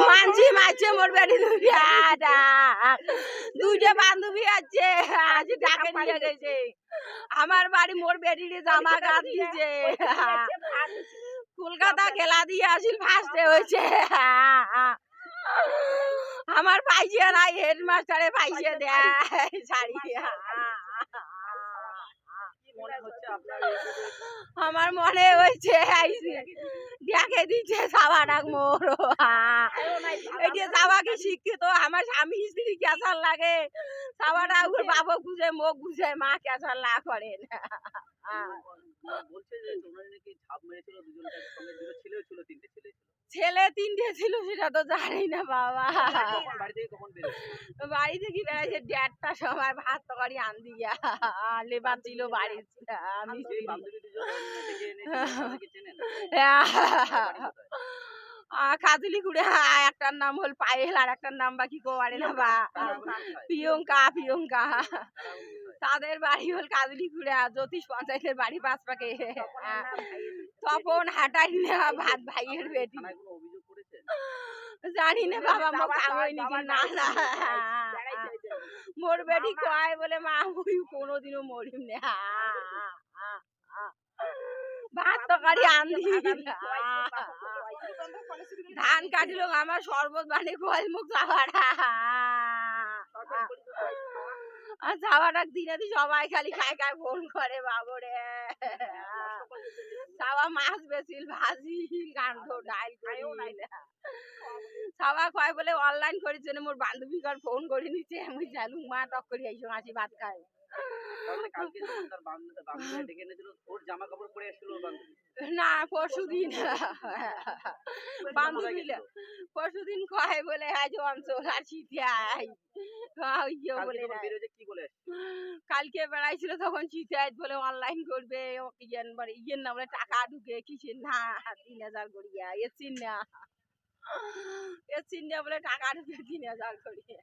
মানছি মারছে মোর বেটি দুইটা দুইটা বান্ধবী আছে আজ ডাকে নিয়ে গেছে। আমার বাড়ি মোর বেটির জামা কাট দিছে। কলকাতা খেলা দিয়ে আসিল ফার্স্টে হয়েছে। আমার পাইছে নাই হেডমাস্টারে পাইছে দেয় শাড়ি আপনার এই যে আমার মনে হয়েছে দেখে দিচ্ছে সাবাটাক মোর। এই যে সাবাকে শিক্ষিত আমার স্বামী স্ত্রী কেসার লাগে? সাবাটা ওর বাবা গুজে মোক গুজে মা কেসার লা করেন? যে তোমরা নাকি ঝাপ মেরেছিল দুজনকে সঙ্গে দুটো ছেলেও ছিল তিনটে ছেলে সেটা তো জানি না বাবা। বাড়ি থেকে বেড়াইছে দেড়টার সময় ভাত তরকারি আন দিয়া লেবার ছিল বাড়ি আমি কাজলি কুড়ে একটার নাম হল পায়েল আর একটার নাম বাকি কোয়ারে না বা প্রিয়ঙ্কা প্রিয়ঙ্কা তাদের বাড়ি হল কাজলি কুড়ে জ্যোতিষ পঞ্চায়েতের বাড়ি পাঁচ পাকে তখন হাঁটাই নেওয়া ভাত ভাইয়ের বেটি জানি না বাবা মো কামই নাকি না না মোর বেটি কয় বলে মা মুই কোনোদিনও মরিম না ভাত তরকারি আনদি ধান কাটিল আমার শরবত বানিয়ে কয় মুখ চাওয়াটা আর চাওয়াটা দিনে দি সবাই খালি খায় খায় ফোন করে, বাবরে। চাওয়া মাছ বেছিল, ভাজি গান্ড ডাল করি। চাওয়া কয় বলে অনলাইন করেছে মোর বান্ধবী কার ফোন করে নিচ্ছে আমি জালু মা টক করে আইসো আসি ভাত খাই কালকে না বান্ধবী কয় বলে আজ অঞ্চল ইয়ে বলে এসেছে? বেড়াইছিল তখন আজ বলে অনলাইন করবে ও ইয়েন বলে ইয়েন না বলে টাকা ঢুকে কিসের? না তিন হাজার করিয়া এসিন না এসিন না বলে টাকা ঢুকে তিন হাজার করিয়া।